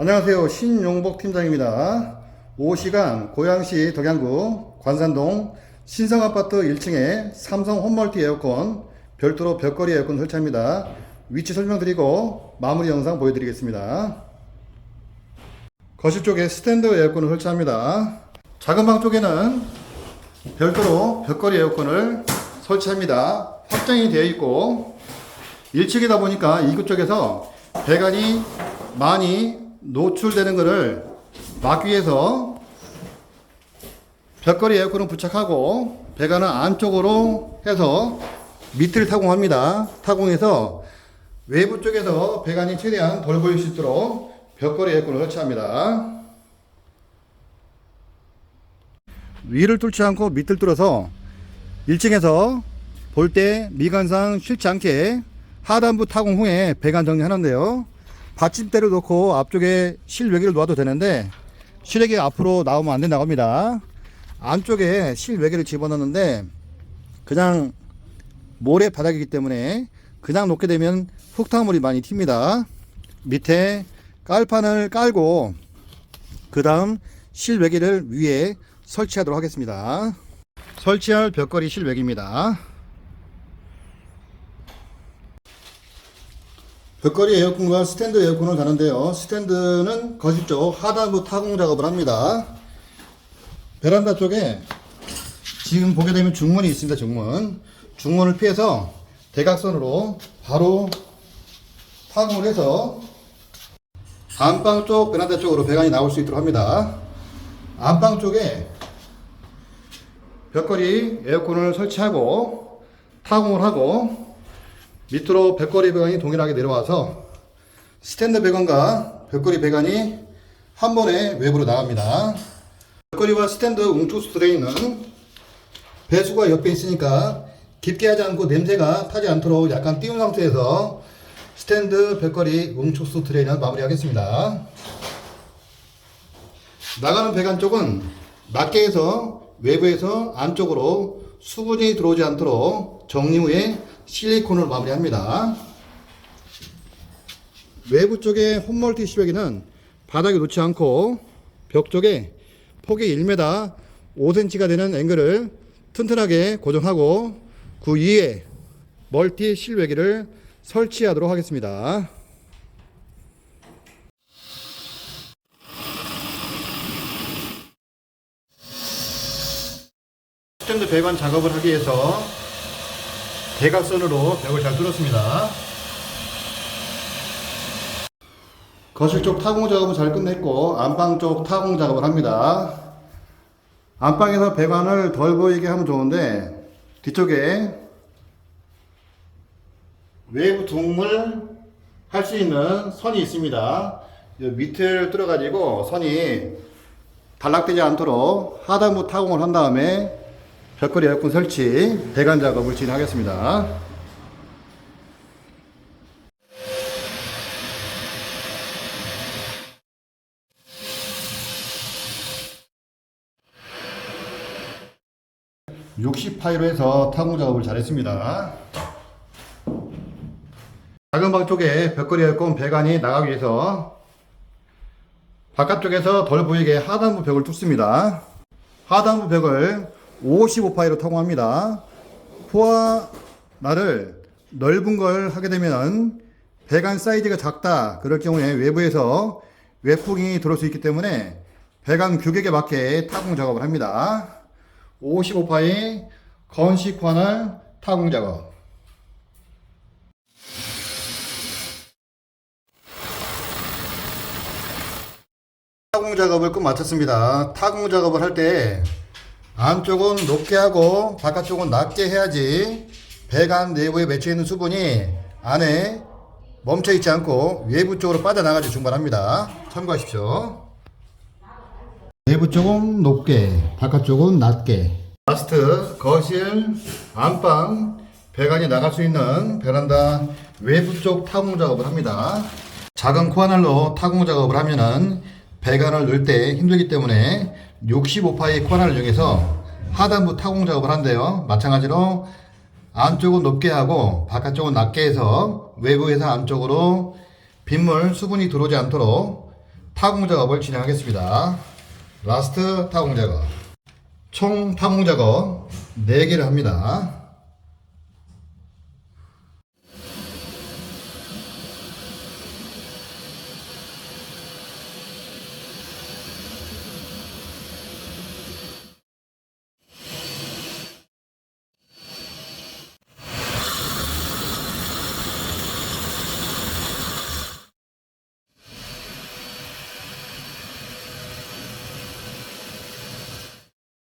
안녕하세요. 신용복 팀장입니다. 오후 시간 고양시 덕양구 관산동 신성아파트 1층에 삼성 홈멀티 에어컨 별도로 벽걸이 에어컨 설치합니다. 위치 설명드리고 마무리 영상 보여드리겠습니다. 거실 쪽에 스탠드 에어컨을 설치합니다. 작은 방 쪽에는 별도로 벽걸이 에어컨을 설치합니다. 확장이 되어 있고 1층이다 보니까 이구 쪽에서 배관이 많이 노출되는 것을 막기 위해서 벽걸이 에어컨을 부착하고 배관은 안쪽으로 해서 밑을 타공합니다. 타공해서 외부 쪽에서 배관이 최대한 덜 보일 수 있도록 벽걸이 에어컨을 설치합니다. 위를 뚫지 않고 밑을 뚫어서 1층에서 볼 때 미관상 싫지 않게 하단부 타공 후에 배관 정리하는데요. 받침대를 놓고 앞쪽에 실외기를 놓아도 되는데 실외기가 앞으로 나오면 안 된다고 합니다. 안쪽에 실외기를 집어넣는데 그냥 모래 바닥이기 때문에 그냥 놓게 되면 흙탕물이 많이 튑니다. 밑에 깔판을 깔고 그 다음 실외기를 위에 설치하도록 하겠습니다. 설치할 벽걸이 실외기입니다. 벽걸이 에어컨과 스탠드 에어컨을 다는데요. 스탠드는 거실 쪽 하단부 타공 작업을 합니다. 베란다 쪽에 지금 보게 되면 중문이 있습니다. 중문. 중문을 피해서 대각선으로 바로 타공을 해서 안방 쪽 베란다 쪽으로 배관이 나올 수 있도록 합니다. 안방 쪽에 벽걸이 에어컨을 설치하고 타공을 하고 밑으로 벽걸이 배관이 동일하게 내려와서 스탠드 배관과 벽걸이 배관이 한 번에 외부로 나갑니다. 벽걸이와 스탠드 웅축 트레이는 배수가 옆에 있으니까 깊게 하지 않고 냄새가 타지 않도록 약간 띄운 상태에서 스탠드 벽걸이 웅축수 트레이는 마무리하겠습니다. 나가는 배관 쪽은 낮게 해서 외부에서 안쪽으로 수분이 들어오지 않도록 정리 후에 실리콘을 마무리합니다. 외부 쪽에 홈멀티 시외기는 바닥에 놓지 않고 벽 쪽에 폭이 1m 5cm가 되는 앵글을 튼튼하게 고정하고 그 위에 멀티 실외기를 설치하도록 하겠습니다. 스탠드 배관 작업을 하기 위해서 대각선으로 벽을 잘 뚫었습니다. 거실 쪽 타공 작업은 잘 끝냈고 안방 쪽 타공 작업을 합니다. 안방에서 배관을 덜 보이게 하면 좋은데 뒤쪽에 외부 동물 할 수 있는 선이 있습니다. 이 밑을 뚫어가지고 선이 단락되지 않도록 하단부 타공을 한 다음에 벽걸이 에어컨 설치, 배관 작업을 진행하겠습니다. (60파이로) 해서 타공 작업을 잘했습니다 작은 방 쪽에 벽걸이 에어컨 배관이 나가기 위해서 바깥쪽에서 덜 보이게 하단부 벽을 뚫습니다 하단부 벽을 55파이로 타공합니다. 포화나를 넓은 걸 하게 되면 배관 사이즈가 작다. 그럴 경우에 외부에서 외풍이 들어올 수 있기 때문에 배관 규격에 맞게 타공 작업을 합니다. 55파이 건식 관할 타공 작업. 타공 작업을 끝 마쳤습니다. 타공 작업을 할 때 안쪽은 높게 하고 바깥쪽은 낮게 해야지 배관 내부에 맺혀 있는 수분이 안에 멈춰 있지 않고 외부 쪽으로 빠져나가지 중반합니다. 참고하십시오. 내부 쪽은 높게, 바깥쪽은 낮게. 라스트, 거실, 안방, 배관이 나갈 수 있는 베란다 외부 쪽 타공 작업을 합니다. 작은 코아날로 타공 작업을 하면은 배관을 넣을 때 힘들기 때문에 65파의 코아날을 이용해서 하단부 타공 작업을 한대요. 마찬가지로 안쪽은 높게 하고 바깥쪽은 낮게 해서 외부에서 안쪽으로 빗물, 수분이 들어오지 않도록 타공 작업을 진행하겠습니다. 라스트 타공 작업. 총 타공 작업 4개를 합니다.